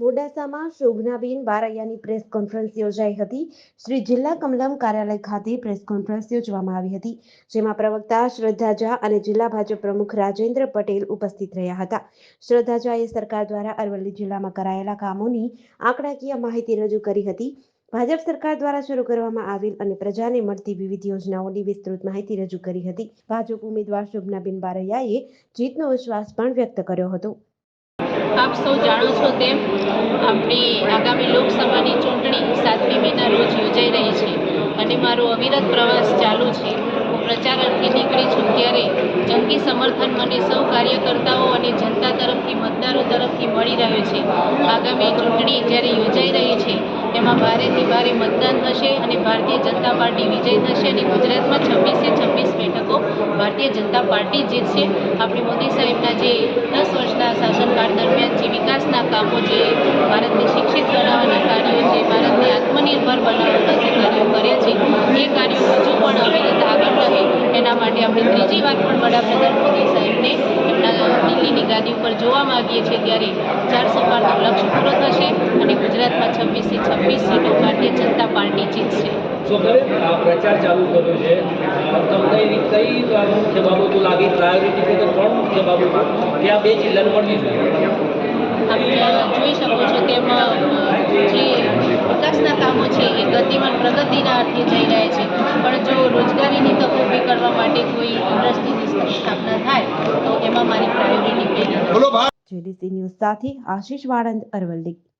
મોડાસામાં Shobhanaben બારૈયાની press conference યોજાઈ હતી. શ્રી જિલ્લા કમલમ કાર્યાલય ખાતે પ્રેસ કોન્ફરન્સ યોજવામાં આવી હતી, જેમાં પ્રવક્તા શ્રદ્ધા ઝા અને જિલ્લા ભાજપ પ્રમુખ રાજેન્દ્ર પટેલ ઉપસ્થિત રહ્યા હતા. શ્રદ્ધા ઝાએ સરકાર દ્વારા અરવલ્લી જિલ્લામાં કરાયેલા કામોની આંકડાકીય માહિતી રજૂ કરી હતી. ભાજપ સરકાર દ્વારા શરૂ કરવામાં આવેલ અને પ્રજાને મળતી વિવિધ યોજનાઓની વિસ્તૃત માહિતી રજૂ કરી હતી. ભાજપ ઉમેદવાર શોભનાબેન બારૈયાએ જીતનો વિશ્વાસ પણ વ્યક્ત કર્યો હતો. આપ સૌ જાણો છો તેમ આપણી આગામી લોકસભાની ચૂંટણી સાતમી મેના રોજ યોજાઈ રહી છે અને મારો અવિરત પ્રવાસ ચાલુ છે. હું પ્રચાર અર્થે નીકળી છું ત્યારે જંગી સમર્થન મને સૌ કાર્યકર્તાઓ અને જનતા તરફથી, મતદારો તરફથી મળી રહ્યો છે. આગામી ચૂંટણી જ્યારે યોજાઈ રહી છે, એમાં ભારેથી ભારે મતદાન થશે અને ભારતીય જનતા પાર્ટી વિજય થશે અને ગુજરાતમાં છવ્વીસે છવ્વીસ ભારતીય જનતા પાર્ટી જીતશે આપણે મોદી સાહેબના જે દસ વર્ષના શાસનકાળ દરમિયાન જે વિકાસના કામો જે ભારતને શિક્ષિત બનાવવાના કાર્યો છે ભારતને આત્મનિર્ભર બનાવવાના જે કાર્યો કર્યા છે, એ કાર્યો હજુ પણ અવિરત આગળ રહે એના માટે આપણે ત્રીજી વાર પણ વડાપ્રધાન મોદી સાહેબને એમના દિલ્હીની ગાદી ઉપર જોવા માગીએ છીએ ત્યારે ચારસો પારનો લક્ષ્ય પૂરો થશે અને ગુજરાતમાં છવ્વીસથી છવ્વીસ સીટો ભારતીય જનતા પાર્ટી જીતશે. પ્રચાર ચાલુ કર્યો છે. કઈ મુખ્ય બાબતો લાગી પ્રાયોરિટી કે ત્રણ મુખ્ય બાબતો કે આ બે જિલ્લાને મળવી જોઈએ આપ જોઈ શકો છો કે જે વિકાસના કામો છે એ ગતિમાન પ્રગતિના અર્થે જઈ રહ્યા છે. પણ જો રોજગારીની તકો ઊભી કરવા માટે કોઈ ઇન્ડસ્ટ્રીની સ્થાપના થાય તો એમાં મારી પ્રાયોરિટી પહેલી. જેડીસી ન્યૂઝ સાથે આશીષ વાળંદ અરવલ્લી.